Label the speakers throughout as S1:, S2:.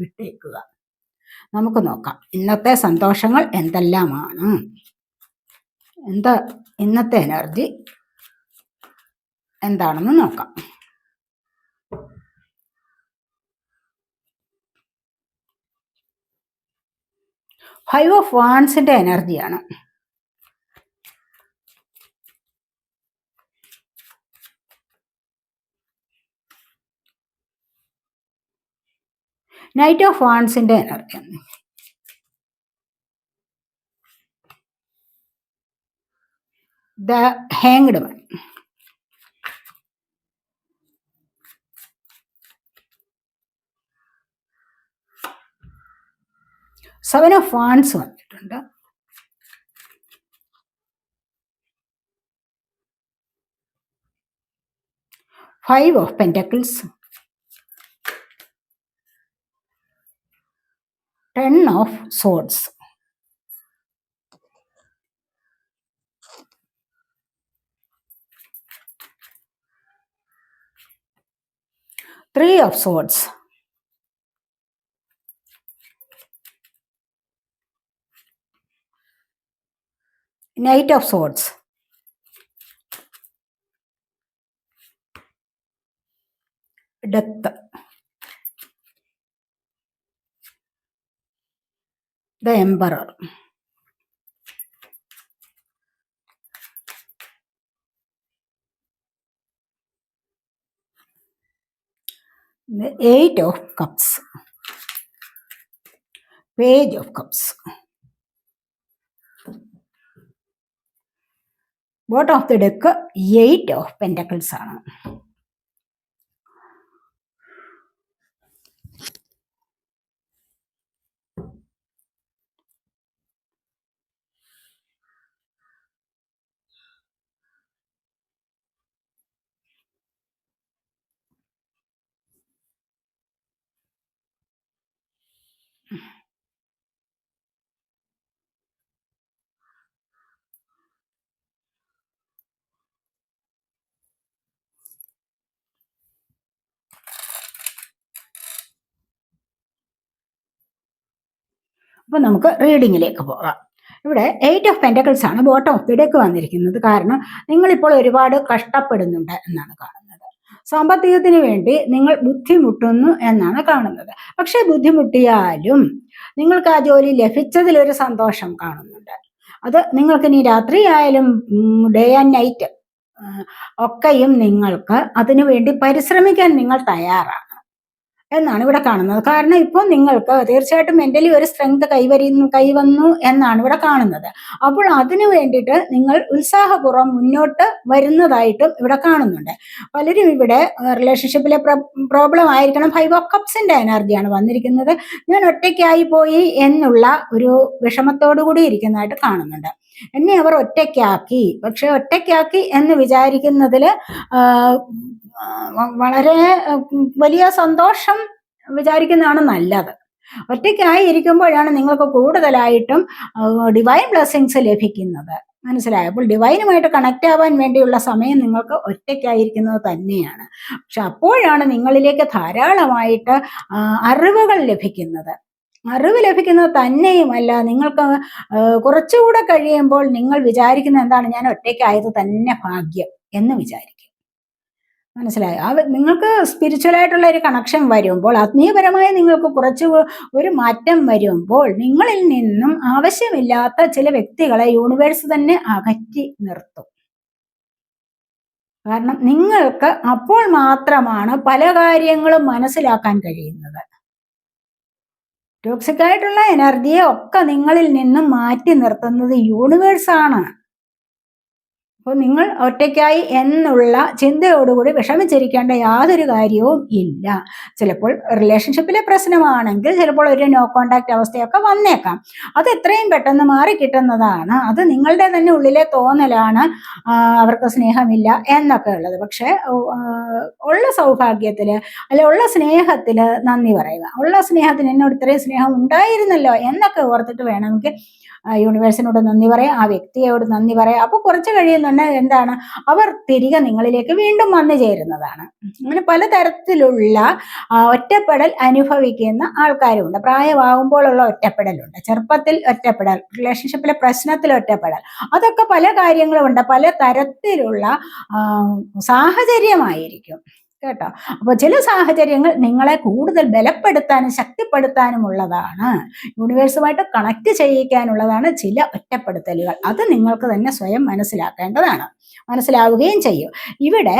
S1: വിട്ടേക്കുക. നമുക്ക് നോക്കാം. ഇന്നത്തെ സന്തോഷങ്ങൾ എന്തെല്ലാമാണ്? എന്താ ഇന്നത്തെ എനർജി എന്താണെന്ന് നോക്കാം. ഫൈവ് ഓഫ് വാൺസിന്റെ എനർജിയാണ്. Knight of വാൺസിന്റെ energy the hanged one seven of wands വന്നിട്ടുണ്ട്. Five of pentacles ten of swords. Three of swords. Knight of swords. Death. The emperor the eight of cups page of cups bottom of the deck eight of pentacles ആണ്. അപ്പൊ നമുക്ക് റീഡിങ്ങിലേക്ക് പോകാം. ഇവിടെ eight of pentacles ആണ് bottom of വന്നിരിക്കുന്നത്. കാരണം നിങ്ങളിപ്പോൾ ഒരുപാട് കഷ്ടപ്പെടുന്നുണ്ട് എന്നാണ് കാണുന്നത്. സാമ്പത്തികത്തിന് വേണ്ടി നിങ്ങൾ ബുദ്ധിമുട്ടുന്നു എന്നാണ് കാണുന്നത്. പക്ഷെ ബുദ്ധിമുട്ടിയാലും നിങ്ങൾക്ക് ആ ജോലി ലഭിച്ചതിൽ ഒരു സന്തോഷം കാണുന്നുണ്ട്. അത് നിങ്ങൾക്ക് ഇനി രാത്രി ആയാലും ഡേ ആൻഡ് നൈറ്റ് ഒക്കെയും നിങ്ങൾക്ക് അതിനു വേണ്ടി പരിശ്രമിക്കാൻ നിങ്ങൾ തയ്യാറാണ്. എന്നാണ് ഇവിടെ കാണുന്നത്. കാരണം ഇപ്പോൾ നിങ്ങൾക്ക് തീർച്ചയായിട്ടും മെന്റലി ഒരു സ്ട്രെങ്ത് കൈവരുന്നു കൈവന്നു എന്നാണ് ഇവിടെ കാണുന്നത്. അപ്പോൾ അതിനു വേണ്ടിയിട്ട് നിങ്ങൾ ഉത്സാഹപൂർവം മുന്നോട്ട് വരുന്നതായിട്ടും ഇവിടെ കാണുന്നുണ്ട്. പലരും ഇവിടെ റിലേഷൻഷിപ്പിലെ പ്രോബ്ലം ആയിരിക്കണം. ഫൈവ് ഓഫ് കപ്സിന്റെ എനർജിയാണ് വന്നിരിക്കുന്നത്. ഞാൻ ഒറ്റയ്ക്കായി പോയി എന്നുള്ള ഒരു വിഷമത്തോടു കൂടി ഇരിക്കുന്നതായിട്ട് കാണുന്നുണ്ട്. എന്നെ അവർ ഒറ്റയ്ക്കാക്കി. പക്ഷെ ഒറ്റയ്ക്കാക്കി എന്ന് വിചാരിക്കുന്നതിൽ വളരെ വലിയ സന്തോഷം വിചാരിക്കുന്നതാണ് നല്ലത്. ഒറ്റയ്ക്കായി ഇരിക്കുമ്പോഴാണ് നിങ്ങൾക്ക് കൂടുതലായിട്ടും ഡിവൈൻ ബ്ലെസ്സിങ്സ് ലഭിക്കുന്നത്. മനസ്സിലായോ? അപ്പോൾ ഡിവൈനുമായിട്ട് കണക്റ്റ് ആവാൻ വേണ്ടിയുള്ള സമയം നിങ്ങൾക്ക് ഒറ്റയ്ക്കായിരിക്കുന്നത് തന്നെയാണ്. പക്ഷെ അപ്പോഴാണ് നിങ്ങളിലേക്ക് ധാരാളമായിട്ട് അറിവുകൾ ലഭിക്കുന്നത്. അറിവ് ലഭിക്കുന്നത് തന്നെയുമല്ല നിങ്ങൾക്ക് കുറച്ചുകൂടെ കഴിയുമ്പോൾ നിങ്ങൾ വിചാരിക്കുന്ന എന്താണ്? ഞാൻ ഒറ്റയ്ക്കായത് തന്നെ ഭാഗ്യം എന്ന് വിചാരിക്കും. മനസ്സിലായോ. ആ നിങ്ങൾക്ക് സ്പിരിച്വലായിട്ടുള്ള ഒരു കണക്ഷൻ വരുമ്പോൾ ആത്മീയപരമായി നിങ്ങൾക്ക് കുറച്ച് ഒരു മാറ്റം വരുമ്പോൾ നിങ്ങളിൽ നിന്നും ആവശ്യമില്ലാത്ത ചില വ്യക്തികളെ യൂണിവേഴ്സ് തന്നെ അകറ്റി നിർത്തും. കാരണം നിങ്ങൾക്ക് അപ്പോൾ മാത്രമാണ് പല കാര്യങ്ങളും മനസ്സിലാക്കാൻ കഴിയുന്നത്. ടോക്സിക് ആയിട്ടുള്ള എനർജിയെ ഒക്കെ നിങ്ങളിൽ നിന്നും മാറ്റി നിർത്തുന്നത് യൂണിവേഴ്സാണ് അപ്പോൾ നിങ്ങൾ ഒറ്റയ്ക്കായി എന്നുള്ള ചിന്തയോടുകൂടി വിഷമിച്ചിരിക്കേണ്ട യാതൊരു കാര്യവും ഇല്ല. ചിലപ്പോൾ റിലേഷൻഷിപ്പിലെ പ്രശ്നമാണെങ്കിൽ ചിലപ്പോൾ ഒരു നോ കോണ്ടാക്ട് അവസ്ഥയൊക്കെ വന്നേക്കാം. അത് എത്രയും പെട്ടെന്ന് മാറി കിട്ടുന്നതാണ്. അത് നിങ്ങളുടെ തന്നെ ഉള്ളിലെ തോന്നലാണ് അവർക്ക് സ്നേഹമില്ല എന്നൊക്കെ ഉള്ളത്. പക്ഷേ ഉള്ള സൗഭാഗ്യത്തിൽ അല്ലെ ഉള്ള സ്നേഹത്തിൽ നന്ദി പറയുക. ഉള്ള സ്നേഹത്തിന് എന്നോട് ഇത്രയും സ്നേഹം ഉണ്ടായിരുന്നല്ലോ എന്നൊക്കെ ഓർത്തിട്ട് വേണമെങ്കിൽ യൂണിവേഴ്സിനോട് നന്ദി പറയാം ആ വ്യക്തിയോട് നന്ദി പറയാം. അപ്പോൾ കുറച്ച് കഴിയുന്നുണ്ട് എന്താണ്? അവർ തിരികെ നിങ്ങളിലേക്ക് വീണ്ടും വന്നു ചേരുന്നതാണ്. അങ്ങനെ പലതരത്തിലുള്ള ഒറ്റപ്പെടൽ അനുഭവിക്കുന്ന ആൾക്കാരുണ്ട്. പ്രായമാകുമ്പോഴുള്ള ഒറ്റപ്പെടലുണ്ട്. ചെറുപ്പത്തിൽ ഒറ്റപ്പെടൽ റിലേഷൻഷിപ്പിലെ പ്രശ്നത്തിൽ ഒറ്റപ്പെടൽ. അതൊക്കെ പല കാര്യങ്ങളുമുണ്ട്. പല തരത്തിലുള്ള സാഹചര്യമായിരിക്കും. കേട്ടോ? അപ്പോൾ ചില സാഹചര്യങ്ങൾ നിങ്ങളെ കൂടുതൽ ബലപ്പെടുത്താനും ശക്തിപ്പെടുത്താനും ഉള്ളതാണ് യൂണിവേഴ്സുമായിട്ട് കണക്ട് ചെയ്യിക്കാനുള്ളതാണ് ചില ഒറ്റപ്പെടുത്തലുകൾ. അത് നിങ്ങൾക്ക് തന്നെ സ്വയം മനസ്സിലാക്കേണ്ടതാണ്. മനസ്സിലാവുകയും ചെയ്യും. ഇവിടെ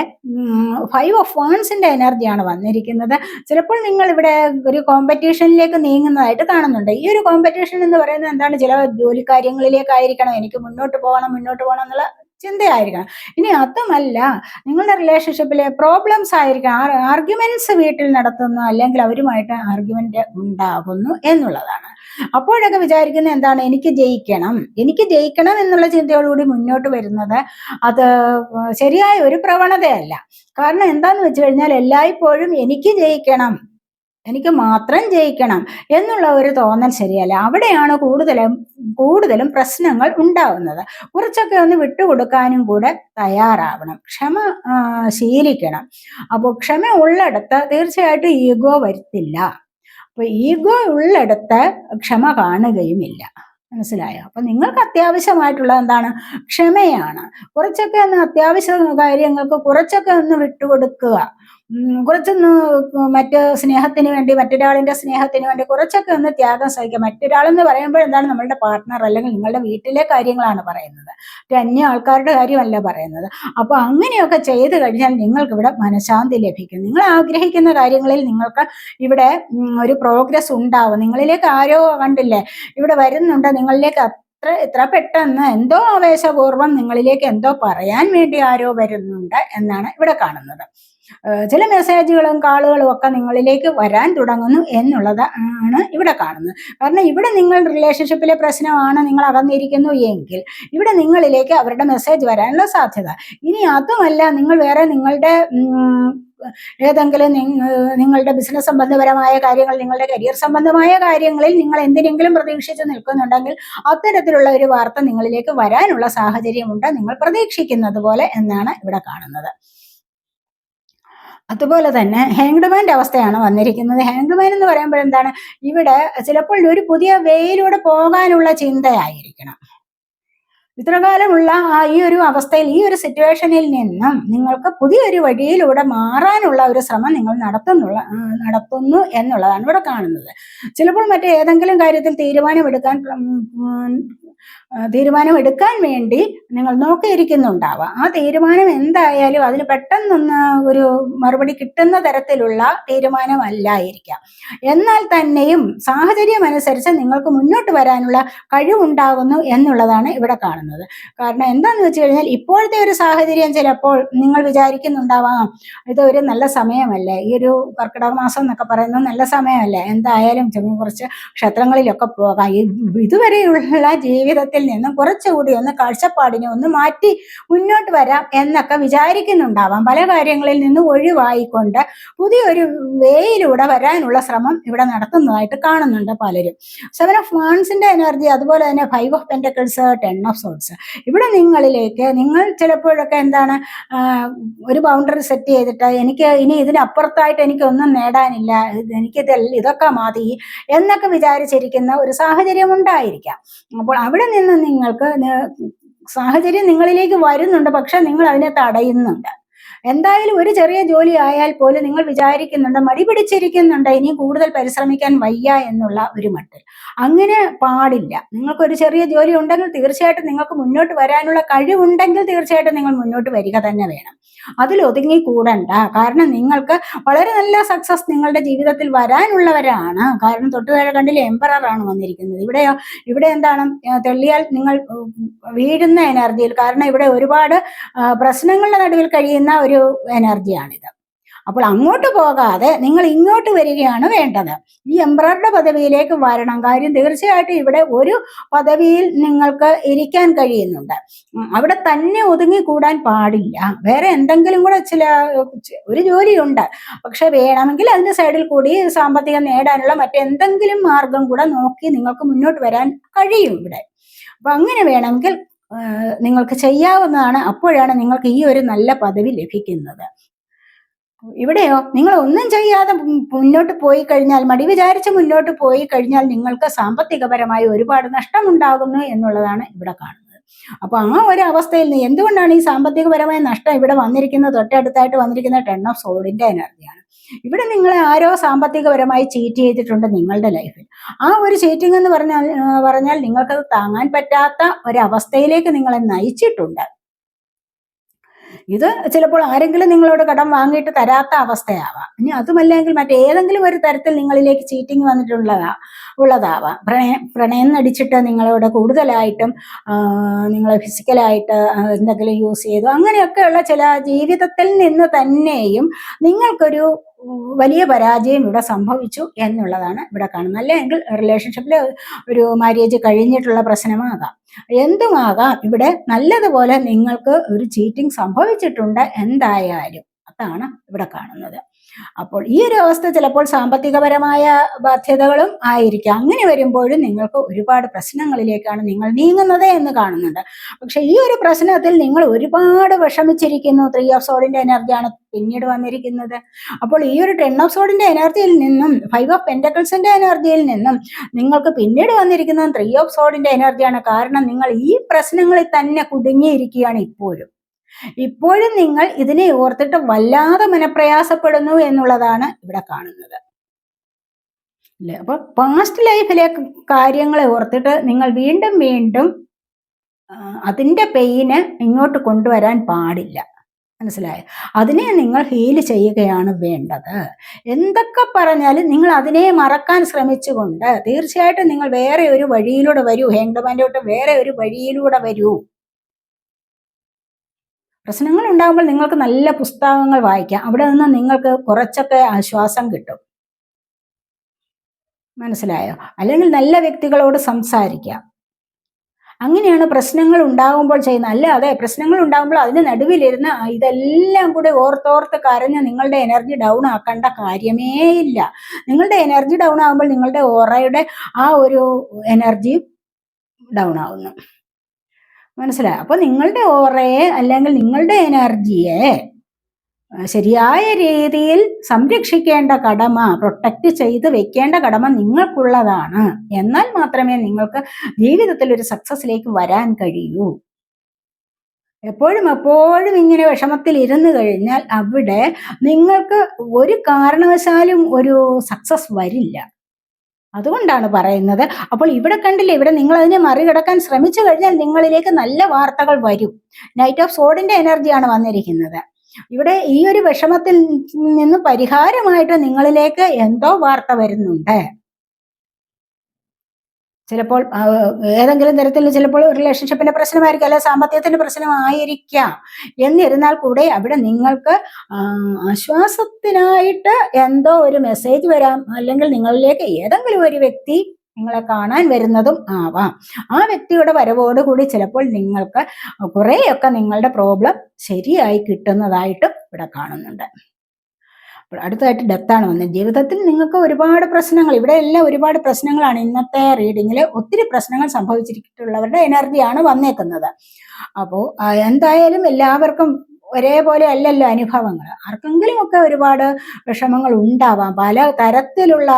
S1: ഫൈവ് ഓഫ് വൺസിന്റെ എനർജിയാണ് വന്നിരിക്കുന്നത്. ചിലപ്പോൾ നിങ്ങൾ ഇവിടെ ഒരു കോമ്പറ്റീഷനിലേക്ക് നീങ്ങുന്നതായിട്ട് കാണുന്നുണ്ട്. ഈ ഒരു കോമ്പറ്റീഷൻ എന്ന് പറയുന്നത് എന്താണ്? ചില ജോലി കാര്യങ്ങളിലേക്കായിരിക്കണം എനിക്ക് മുന്നോട്ട് പോകണം മുന്നോട്ട് പോകണം എന്നുള്ള ചിന്തയായിരിക്കണം. ഇനി അതുമല്ല നിങ്ങളുടെ റിലേഷൻഷിപ്പിലെ പ്രോബ്ലംസ് ആയിരിക്കണം. ആർഗ്യുമെന്റ്സ് വീട്ടിൽ നടത്തുന്നു അല്ലെങ്കിൽ അവരുമായിട്ട് ആർഗ്യുമെന്റ് ഉണ്ടാകുന്നു എന്നുള്ളതാണ്. അപ്പോഴൊക്കെ വിചാരിക്കുന്ന എന്താണ്? എനിക്ക് ജയിക്കണം. എനിക്ക് ജയിക്കണം എന്നുള്ള ചിന്തയോടുകൂടി മുന്നോട്ട് വരുന്നത് അത് ശരിയായ ഒരു പ്രവണതയല്ല. കാരണം എന്താന്ന് വെച്ച് കഴിഞ്ഞാൽ എല്ലായ്പ്പോഴും എനിക്ക് ജയിക്കണം. എനിക്ക് മാത്രം ജയിക്കണം എന്നുള്ള ഒരു തോന്നൽ ശരിയല്ല. അവിടെയാണ് കൂടുതലും കൂടുതലും പ്രശ്നങ്ങൾ ഉണ്ടാവുന്നത്. കുറച്ചൊക്കെ ഒന്ന് വിട്ടുകൊടുക്കാനും കൂടെ തയ്യാറാവണം. ക്ഷമ ശീലിക്കണം. അപ്പോൾ ക്ഷമ ഉള്ളിടത്ത് തീർച്ചയായിട്ടും ഈഗോ വരുത്തില്ല. അപ്പൊ ഈഗോ ഉള്ളിടത്ത് ക്ഷമ കാണുകയുമില്ല. മനസ്സിലായോ? അപ്പൊ നിങ്ങൾക്ക് അത്യാവശ്യമായിട്ടുള്ള എന്താണ്? ക്ഷമയാണ്. കുറച്ചൊക്കെ ഒന്ന് അത്യാവശ്യ കാര്യങ്ങൾക്ക് കുറച്ചൊക്കെ ഒന്ന് വിട്ടുകൊടുക്കുക. കുറച്ചൊന്ന് മറ്റ് സ്നേഹത്തിന് വേണ്ടി മറ്റൊരാളിന്റെ സ്നേഹത്തിന് വേണ്ടി കുറച്ചൊക്കെ ഒന്ന് ത്യാഗം സഹിക്കുക. മറ്റൊരാളെന്ന് പറയുമ്പോൾ എന്താണ് നമ്മളുടെ പാർട്ട്ണർ അല്ലെങ്കിൽ നിങ്ങളുടെ വീട്ടിലെ കാര്യങ്ങളാണ് പറയുന്നത്. അന്യ ആൾക്കാരുടെ കാര്യമല്ല പറയുന്നത്. അപ്പോൾ അങ്ങനെയൊക്കെ ചെയ്ത് കഴിഞ്ഞാൽ നിങ്ങൾക്ക് ഇവിടെ മനഃശാന്തി ലഭിക്കും. നിങ്ങൾ ആഗ്രഹിക്കുന്ന കാര്യങ്ങളിൽ നിങ്ങൾക്ക് ഇവിടെ ഒരു പ്രോഗ്രസ് ഉണ്ടാവും. നിങ്ങളിലേക്ക് ആരോ കണ്ടില്ലേ ഇവിടെ വരുന്നുണ്ട്. നിങ്ങളിലേക്ക് എത്ര ഇത്ര പെട്ടെന്ന് എന്തോ ആവേശപൂർവം നിങ്ങളിലേക്ക് എന്തോ പറയാൻ വേണ്ടി ആരോ വരുന്നുണ്ട് എന്നാണ് ഇവിടെ കാണുന്നത്. ചില മെസ്സേജുകളും കാളുകളും ഒക്കെ നിങ്ങളിലേക്ക് വരാൻ തുടങ്ങുന്നു എന്നുള്ളത് ആണ് ഇവിടെ കാണുന്നത്. കാരണം ഇവിടെ നിങ്ങൾ റിലേഷൻഷിപ്പിലെ പ്രശ്നമാണ് നിങ്ങൾ അകന്നിരിക്കുന്നു എങ്കിൽ ഇവിടെ നിങ്ങളിലേക്ക് അവരുടെ മെസ്സേജ് വരാനുള്ള സാധ്യത. ഇനി അതുമല്ല നിങ്ങൾ വേറെ നിങ്ങളുടെ ഏതെങ്കിലും നിങ്ങളുടെ ബിസിനസ് സംബന്ധപരമായ കാര്യങ്ങൾ നിങ്ങളുടെ കരിയർ സംബന്ധമായ കാര്യങ്ങളിൽ നിങ്ങൾ എന്തിനെങ്കിലും പ്രതീക്ഷിച്ച് നിൽക്കുന്നുണ്ടെങ്കിൽ അത്തരത്തിലുള്ള ഒരു വാർത്ത നിങ്ങളിലേക്ക് വരാനുള്ള സാഹചര്യമുണ്ട് നിങ്ങൾ പ്രതീക്ഷിക്കുന്നത് പോലെ എന്നാണ് ഇവിടെ കാണുന്നത്. അതുപോലെ തന്നെ ഹാങ്ഡ്മാന്റെ അവസ്ഥയാണ് വന്നിരിക്കുന്നത്. ഹാങ്ഡ്മാൻ എന്ന് പറയുമ്പോൾ എന്താണ്? ഇവിടെ ചിലപ്പോൾ ഒരു പുതിയ വേയിലൂടെ പോകാനുള്ള ചിന്തയായിരിക്കണം. ഇത്രകാലമുള്ള ആ ഈ ഒരു അവസ്ഥയിൽ ഈ ഒരു സിറ്റുവേഷനിൽ നിന്നും നിങ്ങൾക്ക് പുതിയൊരു വഴിയിലൂടെ മാറാനുള്ള ഒരു ശ്രമം നിങ്ങൾ നടത്തുന്നുള്ള നടത്തുന്നു എന്നുള്ളതാണ് ഇവിടെ കാണുന്നത്. ചിലപ്പോൾ മറ്റേതെങ്കിലും കാര്യത്തിൽ തീരുമാനമെടുക്കാൻ തീരുമാനം എടുക്കാൻ വേണ്ടി നിങ്ങൾ നോക്കിയിരിക്കുന്നുണ്ടാവാം. ആ തീരുമാനം എന്തായാലും അതിന് പെട്ടെന്നൊന്ന് ഒരു മറുപടി കിട്ടുന്ന തരത്തിലുള്ള തീരുമാനമല്ലായിരിക്കാം. എന്നാൽ തന്നെയും സാഹചര്യം അനുസരിച്ച് നിങ്ങൾക്ക് മുന്നോട്ട് വരാനുള്ള കഴിവുണ്ടാകുന്നു എന്നുള്ളതാണ് ഇവിടെ കാണുന്നത്. കാരണം എന്താണെന്ന് വെച്ച് കഴിഞ്ഞാൽ ഇപ്പോഴത്തെ ഒരു സാഹചര്യം ചിലപ്പോൾ നിങ്ങൾ വിചാരിക്കുന്നുണ്ടാവാം ഇത് ഒരു നല്ല സമയമല്ലേ ഈ ഒരു കർക്കിടക മാസം എന്നൊക്കെ പറയുന്നത് നല്ല സമയമല്ലേ എന്തായാലും കുറച്ച് ക്ഷേത്രങ്ങളിലൊക്കെ പോകാം. ഇതുവരെയുള്ള ജീവിതത്തിൽ നിന്നും കുറച്ചുകൂടി ഒന്ന് കാഴ്ചപ്പാടിനെ ഒന്ന് മാറ്റി മുന്നോട്ട് വരാം എന്നൊക്കെ വിചാരിക്കുന്നുണ്ടാവാം. പല കാര്യങ്ങളിൽ നിന്ന് ഒഴിവായിക്കൊണ്ട് പുതിയൊരു വേയിലൂടെ വരാനുള്ള ശ്രമം ഇവിടെ നടത്തുന്നതായിട്ട് കാണുന്നുണ്ട് പലരും. സെവൻ ഓഫ് വാൺസിന്റെ എനർജി അതുപോലെ തന്നെ five of pentacles ten of swords ഇവിടെ നിങ്ങളിലേക്ക് നിങ്ങൾ ചിലപ്പോഴൊക്കെ എന്താണ് ഒരു ബൗണ്ടറി സെറ്റ് ചെയ്തിട്ട് എനിക്ക് ഇനി ഇതിനപ്പുറത്തായിട്ട് എനിക്കൊന്നും നേടാനില്ല എനിക്കിത് ഇതൊക്കെ മതി എന്നൊക്കെ വിചാരിച്ചിരിക്കുന്ന ഒരു സാഹചര്യം ഉണ്ടായിരിക്കാം. അപ്പോൾ അവിടെ നിന്ന് നിങ്ങൾക്ക് സാഹചര്യം നിങ്ങളിലേക്ക് വരുന്നുണ്ട് പക്ഷെ നിങ്ങൾ അതിനെ തടയുന്നുണ്ട്. എന്തായാലും ഒരു ചെറിയ ജോലി ആയാൽ പോലും നിങ്ങൾ വിചാരിക്കുന്നുണ്ട് മടി പിടിച്ചിരിക്കുന്നുണ്ട് ഇനി കൂടുതൽ പരിശ്രമിക്കാൻ വയ്യ എന്നുള്ള ഒരു മട്ടിൽ. അങ്ങനെ പാടില്ല. നിങ്ങൾക്ക് ഒരു ചെറിയ ജോലി ഉണ്ടെങ്കിൽ തീർച്ചയായിട്ടും നിങ്ങൾക്ക് മുന്നോട്ട് വരാനുള്ള കഴിവുണ്ടെങ്കിൽ തീർച്ചയായിട്ടും നിങ്ങൾ മുന്നോട്ട് വരിക തന്നെ വേണം. അതിൽ ഒതുങ്ങി കൂടണ്ട കാരണം നിങ്ങൾക്ക് വളരെ നല്ല സക്സസ് നിങ്ങളുടെ ജീവിതത്തിൽ വരാനുള്ളവരാണ്. കാരണം തൊട്ടുതാഴെ കണ്ടിൽ ആണ് വന്നിരിക്കുന്നത്. ഇവിടെ ഇവിടെ എന്താണ് തെള്ളിയാൽ നിങ്ങൾ വീഴുന്ന എനർജിയിൽ കാരണം ഇവിടെ ഒരുപാട് പ്രശ്നങ്ങളുടെ നടുവിൽ കഴിയുന്ന ഒരു എനർജിയാണിത്. അപ്പോൾ അങ്ങോട്ട് പോകാതെ നിങ്ങൾ ഇങ്ങോട്ട് വരികയാണ് വേണ്ടത്. ഈ എംബ്രോയിഡറി പദവിയിലേക്ക് വരണം. കാര്യം തീർച്ചയായിട്ടും ഇവിടെ ഒരു പദവിയിൽ നിങ്ങൾക്ക് ഇരിക്കാൻ കഴിയുന്നുണ്ട്. അവിടെ തന്നെ ഒതുങ്ങി കൂടാൻ പാടില്ല. വേറെ എന്തെങ്കിലും കൂടെ ചില ഒരു ജോലിയുണ്ട്. പക്ഷെ വേണമെങ്കിൽ അതിന്റെ സൈഡിൽ കൂടി സാമ്പത്തികം നേടാനുള്ള മറ്റെന്തെങ്കിലും മാർഗം കൂടെ നോക്കി നിങ്ങൾക്ക് മുന്നോട്ട് വരാൻ കഴിയും ഇവിടെ. അപ്പൊ അങ്ങനെ വേണമെങ്കിൽ നിങ്ങൾക്ക് ചെയ്യാവുന്നതാണ് അപ്പോഴാണ് നിങ്ങൾക്ക് ഈ ഒരു നല്ല പദവി ലഭിക്കുന്നത്. ഇവിടെയോ? നിങ്ങൾ ഒന്നും ചെയ്യാതെ മുന്നോട്ട് പോയി കഴിഞ്ഞാൽ മടി വിചാരിച്ച് മുന്നോട്ട് പോയി കഴിഞ്ഞാൽ നിങ്ങൾക്ക് സാമ്പത്തികപരമായി ഒരുപാട് നഷ്ടമുണ്ടാകുന്നു എന്നുള്ളതാണ് ഇവിടെ കാണുന്നത്. അപ്പൊ ആ ഒരു അവസ്ഥയിൽ നിന്ന് എന്തുകൊണ്ടാണ് ഈ സാമ്പത്തികപരമായ നഷ്ടം ഇവിടെ വന്നിരിക്കുന്നത്? തൊട്ടടുത്തായിട്ട് വന്നിരിക്കുന്ന ടെൺ ഓഫ് സോളിന്റെ എനർജിയാണ് ഇവിടെ നിങ്ങളെ ആരോ സാമ്പത്തികപരമായി ചീറ്റ് ചെയ്തിട്ടുണ്ട് നിങ്ങളുടെ ലൈഫിൽ ആ ഒരു ചീറ്റിംഗ് എന്ന് പറഞ്ഞാൽ പറഞ്ഞാൽ നിങ്ങൾക്കത് താങ്ങാൻ പറ്റാത്ത ഒരവസ്ഥയിലേക്ക് നിങ്ങളെ നയിച്ചിട്ടുണ്ട്. ഇത് ചിലപ്പോൾ ആരെങ്കിലും നിങ്ങളോട് കടം വാങ്ങിയിട്ട് തരാത്ത അവസ്ഥയാവാം. ഇനി അതുമല്ലെങ്കിൽ മറ്റേതെങ്കിലും ഒരു തരത്തിൽ നിങ്ങളിലേക്ക് ചീറ്റിംഗ് വന്നിട്ടുള്ളതാ ഉള്ളതാവാം. പ്രണയം പ്രണയം നടിച്ചിട്ട് നിങ്ങളോട് കൂടുതലായിട്ടും നിങ്ങളെ ഫിസിക്കലായിട്ട് എന്തെങ്കിലും യൂസ് ചെയ്തു അങ്ങനെയൊക്കെയുള്ള ചില ജീവിതത്തിൽ നിന്ന് തന്നെയും നിങ്ങൾക്കൊരു വലിയ പരാജയം ഇവിടെ സംഭവിച്ചു എന്നുള്ളതാണ് ഇവിടെ കാണുന്നത്. അല്ലെങ്കിൽ റിലേഷൻഷിപ്പിൽ ഒരു മാര്യേജ് കഴിഞ്ഞിട്ടുള്ള പ്രശ്നമാകാം. എന്തുമാകാം? ഇവിടെ നല്ലതുപോലെ നിങ്ങൾക്ക് ഒരു ചീറ്റിംഗ് സംഭവിച്ചിട്ടുണ്ട് എന്തായാലും. അതാണ് ഇവിടെ കാണുന്നത്. അപ്പോൾ ഈ ഒരു അവസ്ഥ ചിലപ്പോൾ സാമ്പത്തികപരമായ ബാധ്യതകളും ആയിരിക്കാം. അങ്ങനെ വരുമ്പോഴും നിങ്ങൾക്ക് ഒരുപാട് പ്രശ്നങ്ങളിലേക്കാണ് നിങ്ങൾ നീങ്ങുന്നത് എന്ന് കാണുന്നുണ്ട്. പക്ഷെ ഈ ഒരു പ്രശ്നത്തിൽ നിങ്ങൾ ഒരുപാട് വിഷമിച്ചിരിക്കുന്നു. ത്രീ ഓഫ് സോഡിന്റെ എനർജിയാണ് പിന്നീട് വന്നിരിക്കുന്നത്. അപ്പോൾ ഈ ഒരു ടെൻ ഓഫ് സോഡിന്റെ എനർജിയിൽ നിന്നും ഫൈവ് ഓഫ് പെന്റക്കിൾസിന്റെ എനർജിയിൽ നിന്നും നിങ്ങൾക്ക് പിന്നീട് വന്നിരിക്കുന്നത് ത്രീ ഓഫ് സോഡിന്റെ എനർജിയാണ് കാരണം നിങ്ങൾ ഈ പ്രശ്നങ്ങളിൽ തന്നെ കുടുങ്ങിയിരിക്കുകയാണ് ഇപ്പോഴും. ഇപ്പോഴും നിങ്ങൾ ഇതിനെ ഓർത്തിട്ട് വല്ലാതെ മനപ്രയാസപ്പെടുന്നു എന്നുള്ളതാണ് ഇവിടെ കാണുന്നത്. അല്ലേ? അപ്പൊ പാസ്റ്റ് ലൈഫിലെ കാര്യങ്ങളെ ഓർത്തിട്ട് നിങ്ങൾ വീണ്ടും വീണ്ടും അതിന്റെ പെയിന് ഇങ്ങോട്ട് കൊണ്ടുവരാൻ പാടില്ല. മനസ്സിലായോ? അതിനെ നിങ്ങൾ ഹീൽ ചെയ്യുകയാണ് വേണ്ടത്. എന്തൊക്കെ പറഞ്ഞാലും നിങ്ങൾ അതിനെ മറക്കാൻ ശ്രമിച്ചുകൊണ്ട് തീർച്ചയായിട്ടും നിങ്ങൾ വേറെ ഒരു വഴിയിലൂടെ വരൂ. ഹേങ്ഡമാൻഡോട്ട് വേറെ ഒരു വഴിയിലൂടെ വരൂ. പ്രശ്നങ്ങൾ ഉണ്ടാകുമ്പോൾ നിങ്ങൾക്ക് നല്ല പുസ്തകങ്ങൾ വായിക്കാം. അവിടെ നിന്ന് നിങ്ങൾക്ക് കുറച്ചൊക്കെ ആശ്വാസം കിട്ടും. മനസ്സിലായോ? അല്ലെങ്കിൽ നല്ല വ്യക്തികളോട് സംസാരിക്കാം. അങ്ങനെയാണ് പ്രശ്നങ്ങൾ ഉണ്ടാകുമ്പോൾ ചെയ്യുന്നത്. അല്ല അതെ പ്രശ്നങ്ങൾ ഉണ്ടാകുമ്പോൾ അതിന് നടുവിലിരുന്ന് ഇതെല്ലാം കൂടി ഓർത്തോർത്ത് കരഞ്ഞ് നിങ്ങളുടെ എനർജി ഡൗൺ ആക്കേണ്ട കാര്യമേ ഇല്ല. നിങ്ങളുടെ എനർജി ഡൗൺ ആകുമ്പോൾ നിങ്ങളുടെ ഓറയുടെ ആ ഒരു എനർജി ഡൗൺ ആവുന്നു. മനസ്സിലായോ. അപ്പൊ നിങ്ങളുടെ ഓറയെ അല്ലെങ്കിൽ നിങ്ങളുടെ എനർജിയെ ശരിയായ രീതിയിൽ സംരക്ഷിക്കേണ്ട കടമ പ്രൊട്ടക്റ്റ് ചെയ്ത് വെക്കേണ്ട കടമ നിങ്ങൾക്കുള്ളതാണ്. എന്നാൽ മാത്രമേ നിങ്ങൾക്ക് ജീവിതത്തിൽ ഒരു സക്സസിലേക്ക് വരാൻ കഴിയൂ. എപ്പോഴും എപ്പോഴും ഇങ്ങനെ വിഷമത്തിൽ ഇരുന്നു കഴിഞ്ഞാൽ അവിടെ നിങ്ങൾക്ക് ഒരു കാരണവശാലും ഒരു സക്സസ് വരില്ല. അതുകൊണ്ടാണ് പറയുന്നത്. അപ്പോൾ ഇവിടെ കണ്ടില്ലേ ഇവിടെ നിങ്ങൾ അതിനെ മറികടക്കാൻ ശ്രമിച്ചു കഴിഞ്ഞാൽ നിങ്ങളിലേക്ക് നല്ല വാർത്തകൾ വരും. നൈറ്റ് ഓഫ് സോഡിന്റെ എനർജിയാണ് വന്നിരിക്കുന്നത്. ഇവിടെ ഈ ഒരു വിഷമത്തിൽ നിന്ന് പരിഹാരമായിട്ട് നിങ്ങളിലേക്ക് എന്തോ വാർത്ത വരുന്നുണ്ട്. ചിലപ്പോൾ ഏതെങ്കിലും തരത്തിൽ ചിലപ്പോൾ റിലേഷൻഷിപ്പിന്റെ പ്രശ്നമായിരിക്കാം അല്ലെ സാമ്പത്തികത്തിന്റെ പ്രശ്നമായിരിക്കാം. എന്നിരുന്നാൽ കൂടെ അവിടെ നിങ്ങൾക്ക് ആശ്വാസത്തിനായിട്ട് എന്തോ ഒരു മെസ്സേജ് വരാം. അല്ലെങ്കിൽ നിങ്ങളിലേക്ക് ഏതെങ്കിലും ഒരു വ്യക്തി നിങ്ങളെ കാണാൻ വരുന്നതും ആവാം. ആ വ്യക്തിയുടെ വരവോടുകൂടി ചിലപ്പോൾ നിങ്ങൾക്ക് കുറേയൊക്കെ നിങ്ങളുടെ പ്രോബ്ലം ശരിയായി കിട്ടുന്നതായിട്ടും ഇവിടെ കാണുന്നുണ്ട്. അടുത്തതായിട്ട് ഡെത്താണ് വന്നത്. ജീവിതത്തിൽ നിങ്ങൾക്ക് ഒരുപാട് പ്രശ്നങ്ങൾ ഇവിടെ എല്ലാം ഒരുപാട് പ്രശ്നങ്ങളാണ് ഇന്നത്തെ റീഡിങ്ങിൽ ഒത്തിരി പ്രശ്നങ്ങൾ സംഭവിച്ചിട്ടുള്ളവരുടെ എനർജിയാണ് വന്നേക്കുന്നത്. അപ്പോൾ എന്തായാലും എല്ലാവർക്കും ഒരേപോലെ അല്ലല്ലോ അനുഭവങ്ങൾ. ആർക്കെങ്കിലും ഒക്കെ ഒരുപാട് വിഷമങ്ങൾ ഉണ്ടാവാം. പല തരത്തിലുള്ള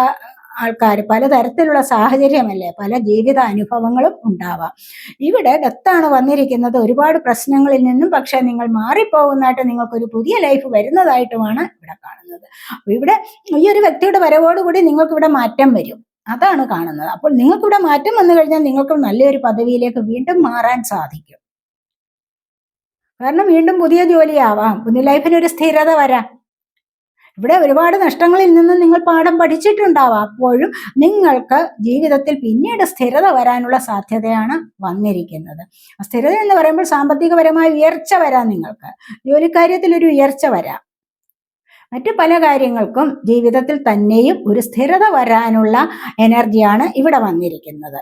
S1: ആൾക്കാർ പലതരത്തിലുള്ള സാഹചര്യമല്ലേ പല ജീവിത അനുഭവങ്ങളും ഉണ്ടാവാം. ഇവിടെ ഡെത്താണ് വന്നിരിക്കുന്നത്. ഒരുപാട് പ്രശ്നങ്ങളിൽ നിന്നും പക്ഷെ നിങ്ങൾ മാറിപ്പോകുന്നതായിട്ട് നിങ്ങൾക്കൊരു പുതിയ ലൈഫ് വരുന്നതായിട്ടുമാണ് ഇവിടെ കാണുന്നത്. ഇവിടെ ഈ ഒരു വ്യക്തിയുടെ വരവോടുകൂടി നിങ്ങൾക്ക് ഇവിടെ മാറ്റം വരും. അതാണ് കാണുന്നത്. അപ്പോൾ നിങ്ങൾക്കിവിടെ മാറ്റം വന്നു കഴിഞ്ഞാൽ നിങ്ങൾക്ക് നല്ലൊരു പദവിയിലേക്ക് വീണ്ടും മാറാൻ സാധിക്കും. കാരണം വീണ്ടും പുതിയ ജോലിയാവാം പുതിയ ലൈഫിന് ഒരു സ്ഥിരത വരാം. ഇവിടെ ഒരുപാട് നഷ്ടങ്ങളിൽ നിന്ന് നിങ്ങൾ പാഠം പഠിച്ചിട്ടുണ്ടാവാം. അപ്പോഴും നിങ്ങൾക്ക് ജീവിതത്തിൽ പിന്നീട് സ്ഥിരത വരാനുള്ള സാധ്യതയാണ് വന്നിരിക്കുന്നത്. സ്ഥിരത എന്ന് പറയുമ്പോൾ സാമ്പത്തികപരമായ ഉയർച്ച വരാം നിങ്ങൾക്ക്. ജോലിക്കാര്യത്തിൽ ഒരു ഉയർച്ച വരാം. മറ്റ് പല കാര്യങ്ങൾക്കും ജീവിതത്തിൽ തന്നെയും ഒരു സ്ഥിരത വരാനുള്ള എനർജിയാണ് ഇവിടെ വന്നിരിക്കുന്നത്.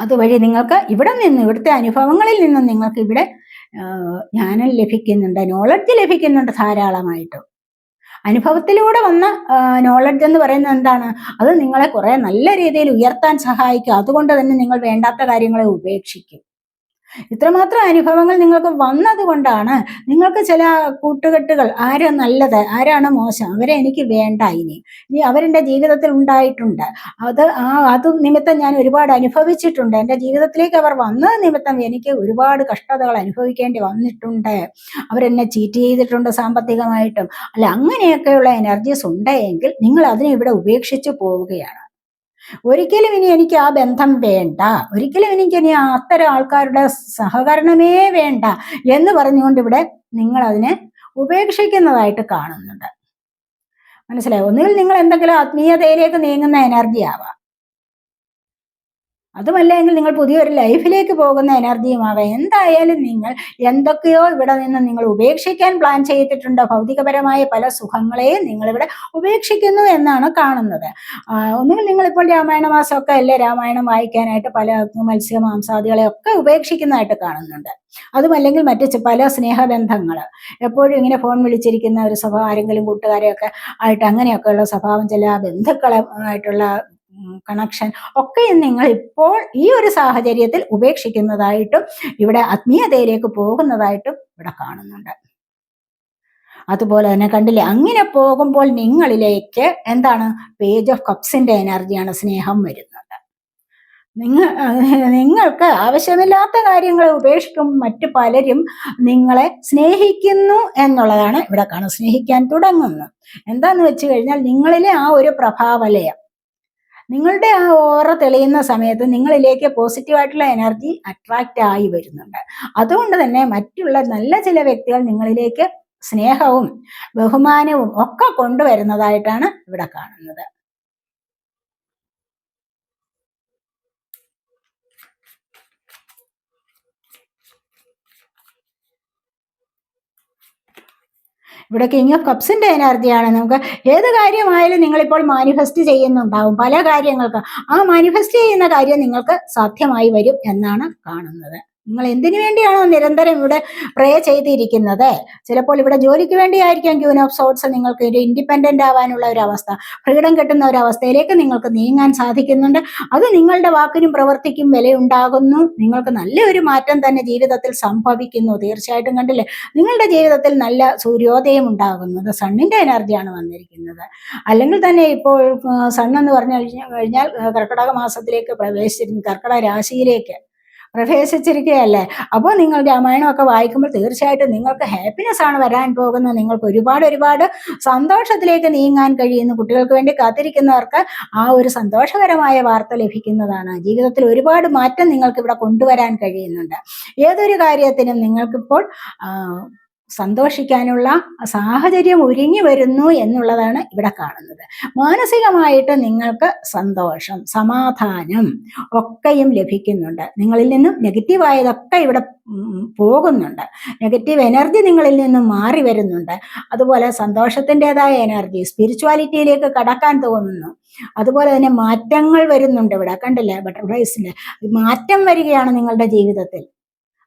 S1: അതുവഴി നിങ്ങൾക്ക് ഇവിടെ നിന്ന് ഇവിടുത്തെ അനുഭവങ്ങളിൽ നിന്നും നിങ്ങൾക്ക് ഇവിടെ ജ്ഞാനം ലഭിക്കുന്നുണ്ട് നോളജ് ലഭിക്കുന്നുണ്ട് ധാരാളമായിട്ട്. അനുഭവത്തിലൂടെ വന്ന നോളജ് എന്ന് പറയുന്നത് എന്താണ്? അത് നിങ്ങളെ കുറെ നല്ല രീതിയിൽ ഉയർത്താൻ സഹായിക്കും. അതുകൊണ്ട് തന്നെ നിങ്ങൾ വേണ്ടാത്ത കാര്യങ്ങളെ ഉപേക്ഷിക്കും. ഇത്രമാത്രം അനുഭവങ്ങൾ നിങ്ങൾക്ക് വന്നതുകൊണ്ടാണ് നിങ്ങൾക്ക് ചില കൂട്ടുകെട്ടുകൾ ആരാ നല്ലത് ആരാണ് മോശം അവരെ എനിക്ക് വേണ്ട ഇനി. ഇനി അവരെന്റെ ജീവിതത്തിൽ ഉണ്ടായിട്ടുണ്ട്. അത് ആ അത് നിമിത്തം ഞാൻ ഒരുപാട് അനുഭവിച്ചിട്ടുണ്ട്. എന്റെ ജീവിതത്തിലേക്ക് അവർ വന്നത് നിമിത്തം എനിക്ക് ഒരുപാട് കഷ്ടതകൾ അനുഭവിക്കേണ്ടി വന്നിട്ടുണ്ട്. അവരെന്നെ ചീറ്റ് ചെയ്തിട്ടുണ്ട് സാമ്പത്തികമായിട്ടും. അല്ല അങ്ങനെയൊക്കെയുള്ള എനർജീസ് ഉണ്ടെങ്കിൽ നിങ്ങൾ അതിനെ ഇവിടെ ഉപേക്ഷിച്ച് പോവുകയാണ്. ഒരിക്കലും ഇനി എനിക്ക് ആ ബന്ധം വേണ്ട. ഒരിക്കലും എനിക്ക് ഇനി അത്തരം ആൾക്കാരുടെ സഹകരണമേ വേണ്ട എന്ന് പറഞ്ഞുകൊണ്ട് ഇവിടെ നിങ്ങൾ അതിനെ ഉപേക്ഷിക്കുന്നതായിട്ട് കാണുന്നുണ്ട്. മനസ്സിലായോ? ഒന്നുകിൽ നിങ്ങൾ എന്തെങ്കിലും ആത്മീയതയിലേക്ക് നീങ്ങുന്ന എനർജി ആവാം. അതുമല്ലെങ്കിൽ നിങ്ങൾ പുതിയൊരു ലൈഫിലേക്ക് പോകുന്ന എനർജിയുമാകാം എന്തായാലും നിങ്ങൾ എന്തൊക്കെയോ ഇവിടെ നിന്ന് നിങ്ങൾ ഉപേക്ഷിക്കാൻ പ്ലാൻ ചെയ്തിട്ടുണ്ട്. ഭൗതികപരമായ പല സുഖങ്ങളെയും നിങ്ങളിവിടെ ഉപേക്ഷിക്കുന്നു എന്നാണ് കാണുന്നത്. ഒന്നുകിൽ നിങ്ങളിപ്പോൾ രാമായണ മാസമൊക്കെ അല്ലേ? രാമായണം വായിക്കാനായിട്ട് പല മത്സ്യ മാംസാദികളെ ഒക്കെ ഉപേക്ഷിക്കുന്നതായിട്ട് കാണുന്നുണ്ട്. അതുമല്ലെങ്കിൽ മറ്റ് പല സ്നേഹബന്ധങ്ങൾ. എപ്പോഴും ഇങ്ങനെ ഫോൺ വിളിച്ചിരിക്കുന്ന ഒരു സ്വഭാവം ആരെങ്കിലും കൂട്ടുകാരെയൊക്കെ ആയിട്ട് അങ്ങനെയൊക്കെയുള്ള സ്വഭാവം ചില ബന്ധുക്കളെ ആയിട്ടുള്ള കണക്ഷൻ ഒക്കെ നിങ്ങൾ ഇപ്പോൾ ഈ ഒരു സാഹചര്യത്തിൽ ഉപേക്ഷിക്കുന്നതായിട്ടും ഇവിടെ ആത്മീയതയിലേക്ക് പോകുന്നതായിട്ടും ഇവിടെ കാണുന്നുണ്ട്. അതുപോലെ തന്നെ കണ്ടില്ലേ അങ്ങനെ പോകുമ്പോൾ നിങ്ങളിലേക്ക് എന്താണ് പേജ് ഓഫ് കപ്സിന്റെ എനർജിയാണ് സ്നേഹം വരുന്നത്. നിങ്ങൾ നിങ്ങൾക്ക് ആവശ്യമില്ലാത്ത കാര്യങ്ങളെ ഉപേക്ഷിക്കും മറ്റു പലരും നിങ്ങളെ സ്നേഹിക്കുന്നു എന്നുള്ളതാണ് ഇവിടെ കാണുന്നത്. സ്നേഹിക്കാൻ തുടങ്ങുന്നു. എന്താന്ന് വെച്ച് കഴിഞ്ഞാൽ നിങ്ങളിലെ ആ ഒരു പ്രഭാവലയം നിങ്ങളുടെ ആ ഓറ തെളിയുന്ന സമയത്ത് നിങ്ങളിലേക്ക് പോസിറ്റീവായിട്ടുള്ള എനർജി അട്രാക്റ്റ് ആയി വരുന്നുണ്ട്. അതുകൊണ്ട് തന്നെ മറ്റുള്ള നല്ല ചില വ്യക്തികൾ നിങ്ങളിലേക്ക് സ്നേഹവും ബഹുമാനവും ഒക്കെ കൊണ്ടുവരുന്നതായിട്ടാണ് ഇവിടെ കാണുന്നത്. ഇവിടെ കിങ് ഓഫ് കപ്സിന്റെ എനർജിയാണ് നമുക്ക് ഏത് കാര്യമായാലും നിങ്ങളിപ്പോൾ മാനിഫെസ്റ്റ് ചെയ്യുന്നുണ്ടാവും. പല കാര്യങ്ങൾക്ക് ആ മാനിഫെസ്റ്റ് ചെയ്യുന്ന കാര്യം നിങ്ങൾക്ക് സാധ്യമായി വരും എന്നാണ് കാണുന്നത്. നിങ്ങൾ എന്തിനു വേണ്ടിയാണോ നിരന്തരം ഇവിടെ പ്രേ ചെയ്തിരിക്കുന്നത്? ചിലപ്പോൾ ഇവിടെ ജോലിക്ക് വേണ്ടിയായിരിക്കാം ക്യൂൻ ഓഫ് സോട്ട്സ് നിങ്ങൾക്ക് ഒരു ഇൻഡിപെൻഡന്റ് ആവാനുള്ള ഒരു അവസ്ഥ ഫ്രീഡം കിട്ടുന്ന ഒരു അവസ്ഥയിലേക്ക് നിങ്ങൾക്ക് നീങ്ങാൻ സാധിക്കുന്നുണ്ട്. അത് നിങ്ങളുടെ വാക്കിനും പ്രവർത്തിക്കും വിലയുണ്ടാകുന്നു. നിങ്ങൾക്ക് നല്ലൊരു മാറ്റം തന്നെ ജീവിതത്തിൽ സംഭവിക്കുന്നു. തീർച്ചയായിട്ടും കണ്ടില്ലേ? നിങ്ങളുടെ ജീവിതത്തിൽ നല്ല സൂര്യോദയം ഉണ്ടാകുന്നത് സണ്ണിന്റെ എനർജിയാണ് വന്നിരിക്കുന്നത്. അല്ലെങ്കിൽ തന്നെ ഇപ്പോൾ സണ്ണെന്ന് പറഞ്ഞു കഴിഞ്ഞാൽ കർക്കിടക മാസത്തിലേക്ക് പ്രവേശിച്ചിരുന്നു. കർക്കിടക രാശിയിലേക്ക്. പ്രവേശിച്ചിരിക്കുകയല്ലേ? അപ്പോൾ നിങ്ങൾ രാമായണമൊക്കെ വായിക്കുമ്പോൾ തീർച്ചയായിട്ടും നിങ്ങൾക്ക് ഹാപ്പിനെസ് ആണ് വരാൻ പോകുന്നത്. നിങ്ങൾക്ക് ഒരുപാട് ഒരുപാട് സന്തോഷത്തിലേക്ക് നീങ്ങാൻ കഴിയുന്നു. കുട്ടികൾക്ക് വേണ്ടി കാത്തിരിക്കുന്നവർക്ക് ആ ഒരു സന്തോഷകരമായ വാർത്ത ലഭിക്കുന്നതാണ്. ജീവിതത്തിൽ ഒരുപാട് മാറ്റം നിങ്ങൾക്ക് ഇവിടെ കൊണ്ടുവരാൻ കഴിയുന്നുണ്ട്. ഏതൊരു കാര്യത്തിനും നിങ്ങൾക്കിപ്പോൾ സന്തോഷിക്കാനുള്ള സാഹചര്യം ഒരുങ്ങി വരുന്നു എന്നുള്ളതാണ് ഇവിടെ കാണുന്നത്. മാനസികമായിട്ട് നിങ്ങൾക്ക് സന്തോഷം സമാധാനം ഒക്കെയും ലഭിക്കുന്നുണ്ട്. നിങ്ങളിൽ നിന്നും നെഗറ്റീവായതൊക്കെ ഇവിടെ പോകുന്നുണ്ട്. നെഗറ്റീവ് എനർജി നിങ്ങളിൽ നിന്നും മാറി വരുന്നുണ്ട്. അതുപോലെ സന്തോഷത്തിന്റെതായ എനർജി സ്പിരിച്വാലിറ്റിയിലേക്ക് കടക്കാൻ തോന്നുന്നു. അതുപോലെ തന്നെ മാറ്റങ്ങൾ വരുന്നുണ്ട് ഇവിടെ. കണ്ടില്ലേ? ബട്ടർഫ്ലൈസിന്റെ മാറ്റം വരികയാണ് നിങ്ങളുടെ ജീവിതത്തിൽ.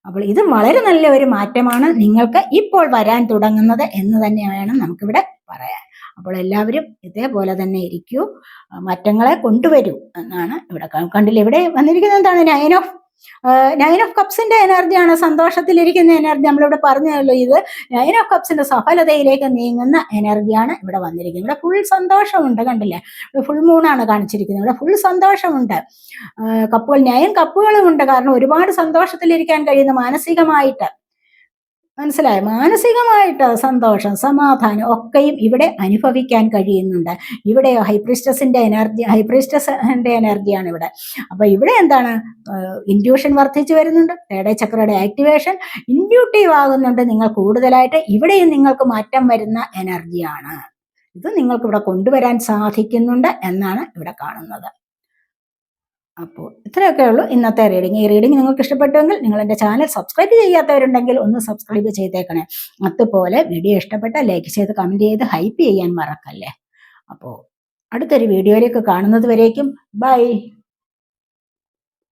S1: അപ്പോൾ ഇത് വളരെ നല്ല ഒരു മാറ്റമാണ് നിങ്ങൾക്ക് ഇപ്പോൾ വരാൻ തുടങ്ങുന്നത് എന്ന് തന്നെ വേണം നമുക്കിവിടെ പറയാൻ. അപ്പോൾ എല്ലാവരും ഇതേപോലെ തന്നെ ഇരിക്കൂ. മാറ്റങ്ങളെ കൊണ്ടുവരൂ എന്നാണ് ഇവിടെ കണ്ടില്ല? ഇവിടെ വന്നിരിക്കുന്നത് എന്താണ്? നയൻ ഓഫ് നയൻ ഓഫ് കപ്സിന്റെ എനർജിയാണ് സന്തോഷത്തിലിരിക്കുന്ന എനർജി നമ്മളിവിടെ പറഞ്ഞല്ലോ ഇത്. നയൻ ഓഫ് കപ്സിന്റെ സഫലതയിലേക്ക് നീങ്ങുന്ന എനർജിയാണ് ഇവിടെ വന്നിരിക്കുന്നത്. ഇവിടെ ഫുൾ സന്തോഷമുണ്ട് കണ്ടില്ലേ? ഇവിടെ ഫുൾ മൂണാണ് കാണിച്ചിരിക്കുന്നത്. ഇവിടെ ഫുൾ സന്തോഷമുണ്ട്. കപ്പുകൾ നയൻ കപ്പുകളും ഉണ്ട്. കാരണം ഒരുപാട് സന്തോഷത്തിലിരിക്കാൻ കഴിയുന്ന മാനസികമായിട്ട്. മനസ്സിലായോ? മാനസികമായിട്ട് സന്തോഷം സമാധാനം ഒക്കെയും ഇവിടെ അനുഭവിക്കാൻ കഴിയുന്നുണ്ട്. ഇവിടെ ഹൈപ്രിസ്റ്റസിന്റെ എനർജി ഹൈപ്രിസ്റ്റസിന്റെ എനർജിയാണ് ഇവിടെ. അപ്പൊ ഇവിടെ എന്താണ്? ഇൻഡ്യൂഷൻ വർദ്ധിച്ചു വരുന്നുണ്ട് തേടേ ചക്രയുടെ ആക്ടിവേഷൻ ഇൻഡ്യൂട്ടീവ് ആകുന്നുണ്ട്. നിങ്ങൾ കൂടുതലായിട്ട് ഇവിടെയും നിങ്ങൾക്ക് മാറ്റം വരുന്ന എനർജിയാണ്. ഇത് നിങ്ങൾക്ക് ഇവിടെ കൊണ്ടുവരാൻ സാധിക്കുന്നുണ്ട് എന്നാണ് ഇവിടെ കാണുന്നത്. അപ്പോൾ ഇത്രയൊക്കെ ഉള്ളൂ ഇന്നത്തെ റീഡിങ് ഈ റീഡിങ് നിങ്ങൾക്ക് ഇഷ്ടപ്പെട്ടുവെങ്കിൽ നിങ്ങൾ എന്റെ ചാനൽ സബ്സ്ക്രൈബ് ചെയ്യാത്തവരുണ്ടെങ്കിൽ ഒന്ന് സബ്സ്ക്രൈബ് ചെയ്തേക്കണേ. അതുപോലെ വീഡിയോ ഇഷ്ടപ്പെട്ട ലൈക്ക് ചെയ്ത് കമന്റ് ചെയ്ത് ഹൈപ്പ് ചെയ്യാൻ മറക്കല്ലേ. അപ്പോൾ അടുത്തൊരു വീഡിയോയിലേക്ക് കാണുന്നത് വരേക്കും. ബൈ